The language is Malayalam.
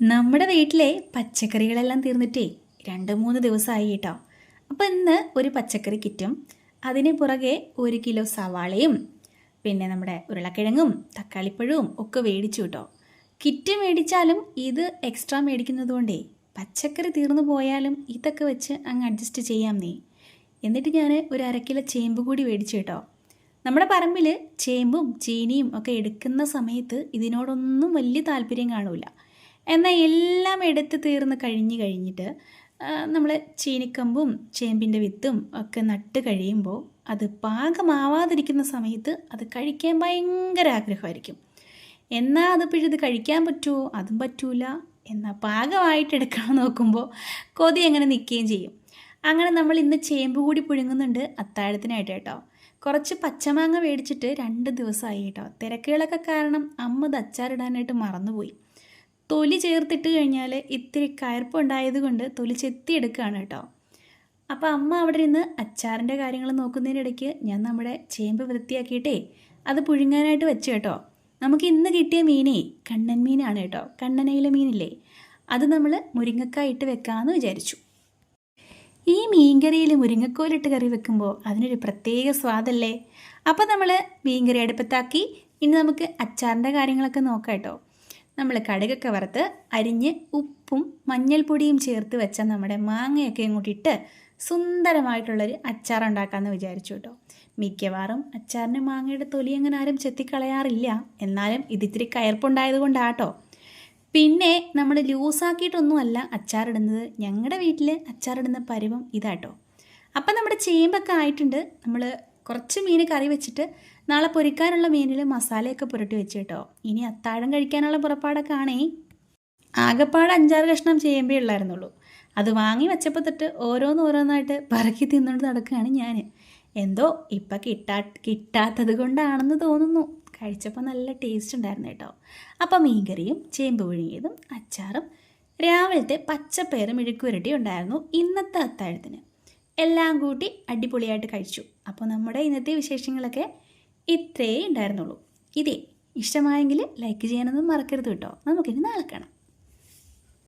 നമ്മുടെ വീട്ടിലെ പച്ചക്കറികളെല്ലാം തീർന്നിട്ടേ രണ്ട് മൂന്ന് ദിവസമായി കേട്ടോ. അപ്പോൾ ഇന്ന് ഒരു പച്ചക്കറി കിറ്റും അതിന് പുറകെ ഒരു കിലോ സവാളയും പിന്നെ നമ്മുടെ ഉരുളക്കിഴങ്ങും തക്കാളിപ്പഴവും ഒക്കെ മേടിച്ചു കേട്ടോ. കിറ്റ് മേടിച്ചാലും ഇത് എക്സ്ട്രാ മേടിക്കുന്നതുകൊണ്ടേ പച്ചക്കറി തീർന്നു പോയാലും ഇതൊക്കെ വെച്ച് അങ്ങ് അഡ്ജസ്റ്റ് ചെയ്യാം നീ എന്നിട്ട് ഞാൻ ഒരു അര കിലോ ചേമ്പ് കൂടി മേടിച്ചു കേട്ടോ. നമ്മുടെ പറമ്പിൽ ചേമ്പും ചീനിയും ഒക്കെ എടുക്കുന്ന സമയത്ത് ഇതിനോടൊന്നും വലിയ താല്പര്യം കാണൂല. എന്നാൽ എല്ലാം എടുത്ത് തീർന്ന് കഴിഞ്ഞ് കഴിഞ്ഞിട്ട് നമ്മൾ ചീനിക്കമ്പും ചേമ്പിന്റെ വിത്തും ഒക്കെ നട്ട് കഴിയുമ്പോൾ അത് പാകമാവാതിരിക്കുന്ന സമയത്ത് അത് കഴിക്കാൻ ഭയങ്കര ആഗ്രഹമായിരിക്കും. എന്നാൽ അത് പിഴുത് കഴിക്കാൻ പറ്റുമോ അതും പറ്റൂല. എന്നാൽ പാകമായിട്ട് എടുക്കണം നോക്കുമ്പോൾ കൊതി അങ്ങനെ നിൽക്കുകയും ചെയ്യും. അങ്ങനെ നമ്മൾ ഇന്ന് ചേമ്പ് കൂടി പുഴുങ്ങുന്നുണ്ട് അത്താഴത്തിനായിട്ട് കേട്ടോ. കുറച്ച് പച്ചമാങ്ങ മേടിച്ചിട്ട് രണ്ട് ദിവസമായി കേട്ടോ. തിരക്കുകളൊക്കെ കാരണം അമ്മ അച്ചാറിടാനായിട്ട് മറന്നുപോയി. തൊലി ചേർത്തിട്ട് കഴിഞ്ഞാൽ ഇത്തിരി കയർപ്പുണ്ടായത് കൊണ്ട് തൊലി ചെത്തിയെടുക്കുകയാണ് കേട്ടോ. അപ്പോൾ അമ്മ അവിടെ നിന്ന് അച്ചാറിന്റെ കാര്യങ്ങൾ നോക്കുന്നതിനിടയ്ക്ക് ഞാൻ നമ്മുടെ ചേമ്പ് വൃത്തിയാക്കിയിട്ടേ അത് പുഴുങ്ങാനായിട്ട് വെച്ചു കേട്ടോ. നമുക്ക് ഇന്ന് കിട്ടിയ മീനേ കണ്ണൻ മീനാണ് കേട്ടോ. കണ്ണനയിലെ മീനില്ലേ? അത് നമ്മൾ മുരിങ്ങക്കായ ഇട്ട് വെക്കാമെന്ന് വിചാരിച്ചു. ഈ മീൻകറിയിൽ മുരിങ്ങക്കോലിട്ട് കറി വെക്കുമ്പോൾ അതിനൊരു പ്രത്യേക സ്വാദല്ലേ? അപ്പോൾ നമ്മൾ മീൻകറി അടുപ്പത്താക്കി ഇനി നമുക്ക് അച്ചാറിന്റെ കാര്യങ്ങളൊക്കെ നോക്കാം കേട്ടോ. നമ്മൾ കടുകൊക്കെ വറുത്ത് അരിഞ്ഞ് ഉപ്പും മഞ്ഞൾപ്പൊടിയും ചേർത്ത് വെച്ച നമ്മുടെ മാങ്ങയൊക്കെ ഇങ്ങോട്ട് ഇട്ട് സുന്ദരമായിട്ടുള്ളൊരു അച്ചാർ ഉണ്ടാക്കാമെന്ന് വിചാരിച്ചു കേട്ടോ. മിക്കവാറും അച്ചാറിന് മാങ്ങയുടെ തൊലി അങ്ങനെ ആരും ചെത്തിക്കളയാറില്ല. എന്നാലും ഇതിത്തിരി കയർപ്പുണ്ടായത് കൊണ്ടാട്ടോ പിന്നെ നമ്മൾ ലൂസാക്കിയിട്ടൊന്നുമല്ല അച്ചാറിടുന്നത്. ഞങ്ങളുടെ വീട്ടിൽ അച്ചാറിടുന്ന പരുവം ഇതാട്ടോ. അപ്പം നമ്മുടെ ചേമ്പൊക്കെ ആയിട്ടുണ്ട്. നമ്മൾ കുറച്ച് മീൻ കറി വെച്ചിട്ട് നാളെ പൊരിക്കാനുള്ള മീനിൽ മസാലയൊക്കെ പുരട്ടി വെച്ച് കേട്ടോ. ഇനി അത്താഴം കഴിക്കാനുള്ള പുറപ്പാടൊക്കെ ആണേ ആകെപ്പാട് അഞ്ചാറ് കഷ്ണം ചെയ്യുമ്പേ ഉള്ളായിരുന്നുള്ളൂ. അത് വാങ്ങി വെച്ചപ്പോൾ തൊട്ട് ഓരോന്നോരോന്നായിട്ട് പറക്കി തിന്നുകൊണ്ട് നടക്കുകയാണ് ഞാൻ എന്തോ ഇപ്പം കിട്ടാ കിട്ടാത്തത് കൊണ്ടാണെന്ന് തോന്നുന്നു. കഴിച്ചപ്പോൾ നല്ല ടേസ്റ്റ് ഉണ്ടായിരുന്നു കേട്ടോ. അപ്പം മീൻകറിയും ചേമ്പ് പുഴുങ്ങിയതും അച്ചാറും രാവിലത്തെ പച്ചപ്പയറും മെഴുക്കുരട്ടി ഉണ്ടായിരുന്നു ഇന്നത്തെ അത്താഴത്തിന്. എല്ലാം കൂട്ടി അടിപൊളിയായിട്ട് കഴിച്ചു. അപ്പോൾ നമ്മുടെ ഇന്നത്തെ വിശേഷങ്ങളൊക്കെ ഇത്രയേ ഉണ്ടായിരുന്നുള്ളൂ. ഇതേ ഇഷ്ടമായെങ്കിൽ ലൈക്ക് ചെയ്യാനൊന്നും മറക്കരുത് കേട്ടോ. നമുക്കിനി നാളെ കാണാം.